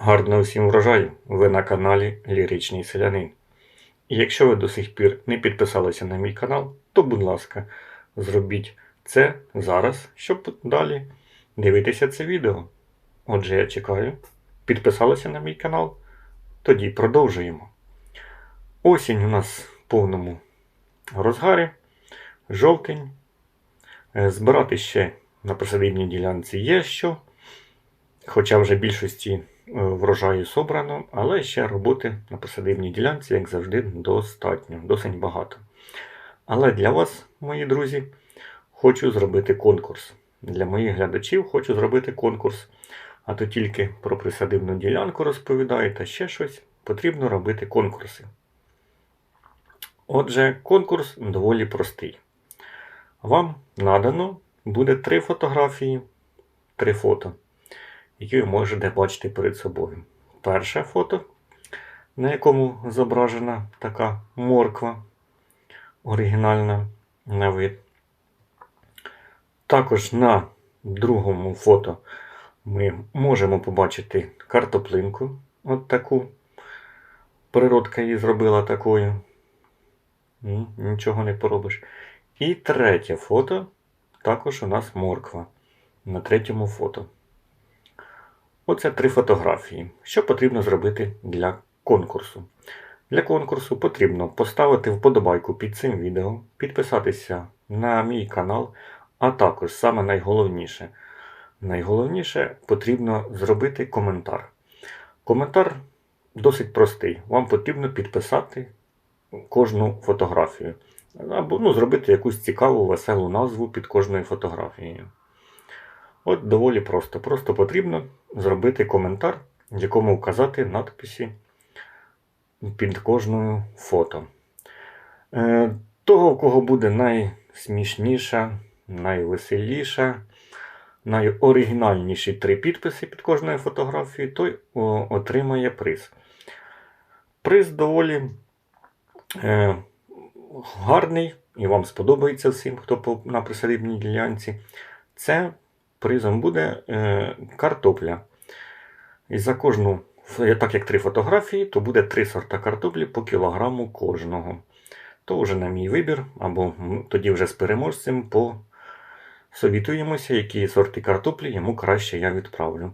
Гарного всім врожаю! Ви на каналі Ліричний Селянин. І якщо ви до сих пір не підписалися на мій канал, то будь ласка, зробіть це зараз, щоб далі дивитися це відео. Отже, я чекаю. Підписалися на мій канал? Тоді продовжуємо. Осінь у нас в повному розгарі, жовтень. Е, Збирати ще на присадибній ділянці є що. Хоча вже більшості врожаю собрано, але ще роботи на посадибній ділянці, як завжди, достатньо, досить багато. Але для вас, мої друзі, хочу зробити конкурс. Для моїх глядачів хочу зробити конкурс. А то тільки про присадибну ділянку розповідаю та ще щось. Потрібно робити конкурси. Отже, конкурс доволі простий. Вам надано буде три фотографії, три фото які ви можете бачити перед собою. Перше фото, на якому зображена така морква оригінальна на вид. Також на другому фото ми можемо побачити картоплинку. От таку. Природка її зробила такою. Нічого не поробиш. І третє фото також у нас морква. На третьому фото. Оце три фотографії. Що потрібно зробити для конкурсу? Для конкурсу потрібно поставити вподобайку під цим відео, підписатися на мій канал, а також саме найголовніше. Найголовніше потрібно зробити коментар. Коментар досить простий. Вам потрібно підписати кожну фотографію. Або ну, зробити якусь цікаву, веселу назву під кожною фотографією. От доволі просто. Просто потрібно зробити коментар, в якому вказати надписі під кожною фото. Е, Того, у кого буде найсмішніша, найвеселіша, найоригінальніші три підписи під кожною фотографією, той отримає приз. Приз доволі е, гарний і вам сподобається всім, хто на присадибній ділянці. Це призом буде е, картопля. І за кожну, так як три фотографії, то буде три сорта картоплі по кілограму кожного. То вже на мій вибір, або тоді вже з переможцем посовітуємося, які сорти картоплі йому краще я відправлю.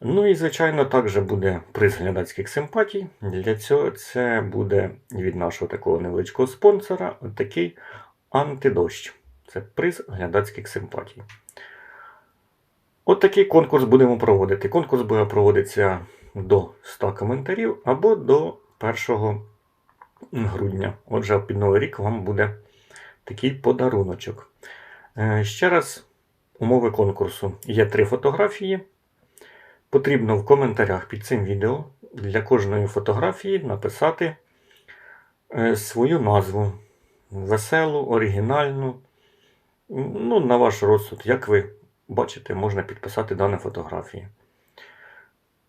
Ну і, звичайно, також буде приз глядацьких симпатій. Для цього це буде від нашого такого невеличкого спонсора такий антидощ. Це приз глядацьких симпатій. От такий конкурс будемо проводити. Конкурс буде проводитися до 100 коментарів або до 1 грудня. Отже, під Новий рік вам буде такий подаруночок. Е, Ще раз, умови конкурсу. Є три фотографії. Потрібно в коментарях під цим відео для кожної фотографії написати е, свою назву. Веселу, оригінальну. Ну, на ваш розсуд, як ви бачите, можна підписати дані фотографії.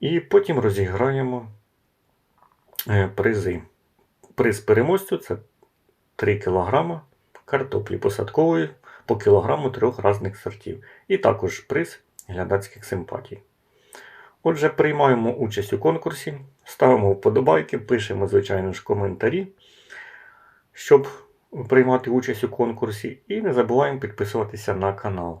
І потім розіграємо е, призи. Приз переможцю це 3 кг картоплі посадкової по кілограму трьох різних сортів. І також приз глядацьких симпатій. Отже, приймаємо участь у конкурсі, ставимо вподобайки, пишемо, звичайно ж, коментарі, щоб приймати участь у конкурсі. І не забуваємо підписуватися на канал.